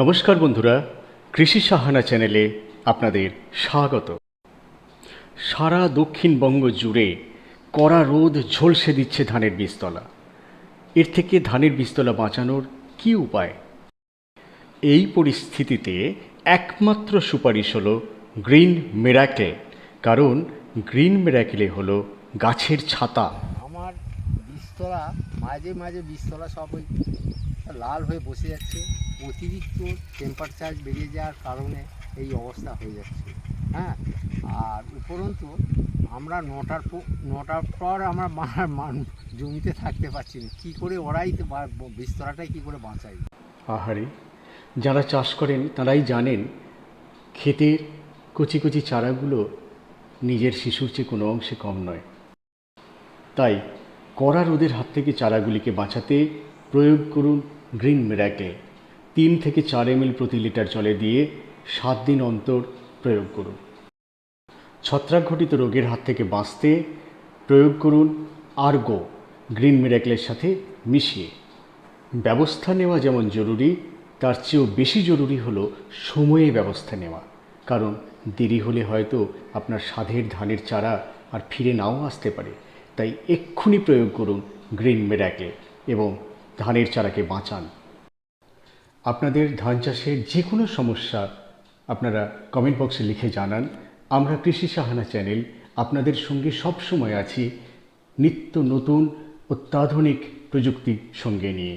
নমস্কার বন্ধুরা, কৃষি সাহানা চ্যানেলে আপনাদের স্বাগত। সারা দক্ষিণবঙ্গ জুড়ে কড়া রোদ ঝলসে দিচ্ছে ধানের বীজতলা। এর থেকে ধানের বীজতলা বাঁচানোর কী উপায়? এই পরিস্থিতিতে একমাত্র সুপারিশ হলো গ্রিন মেরাকেল, কারণ গ্রিন মেরাকেলে হলো গাছের ছাতা। বীজতলা মাঝে মাঝে বীজতলা সব ওই লাল হয়ে বসে যাচ্ছে। অতিরিক্ত টেম্পারেচার বেড়ে যাওয়ার কারণে এই অবস্থা হয়ে যাচ্ছে হ্যাঁ? আর উপরন্তু আমরা নটার নটার পর আমরা জমিতে থাকতে পারছি না। কী করে ওরাই তো বা- বীজতলাটাই কী করে বাঁচাই আহারে, যারা চাষ করেন তারাই জানেন ক্ষেতের কচি কচি চারাগুলো নিজের শিশুর চেয়ে কোনো অংশে কম নয়। তাই কড়া রোদের হাত থেকে চারাগুলিকে বাঁচাতে প্রয়োগ করুন গ্রিন মেরাকে। তিন থেকে চার এমএল প্রতি লিটার জলে দিয়ে সাত দিন অন্তর প্রয়োগ করুন। ছত্রাকঘটিত রোগের হাত থেকে বাঁচতে প্রয়োগ করুন আর্গো, গ্রিন মিরাকলের সাথে মিশিয়ে। ব্যবস্থা নেওয়া যেমন জরুরি, তার চেয়েও বেশি জরুরি হলো সময়ে ব্যবস্থা নেওয়া। কারণ দেরি হলে হয়তো আপনার স্বাদের ধানের চারা আর ফিরে নাও আসতে পারে। তাই এক্ষুনি প্রয়োগ করুন গ্রিন মেরাকে এবং ধানের চারাকে বাঁচান। আপনাদের ধান চাষের যে কোনো সমস্যা আপনারা কমেন্ট বক্সে লিখে জানান। আমরা কৃষি সাহানা চ্যানেল আপনাদের সঙ্গে সব সময় আছি নিত্য নতুন অত্যাধুনিক প্রযুক্তি সঙ্গে নিয়ে।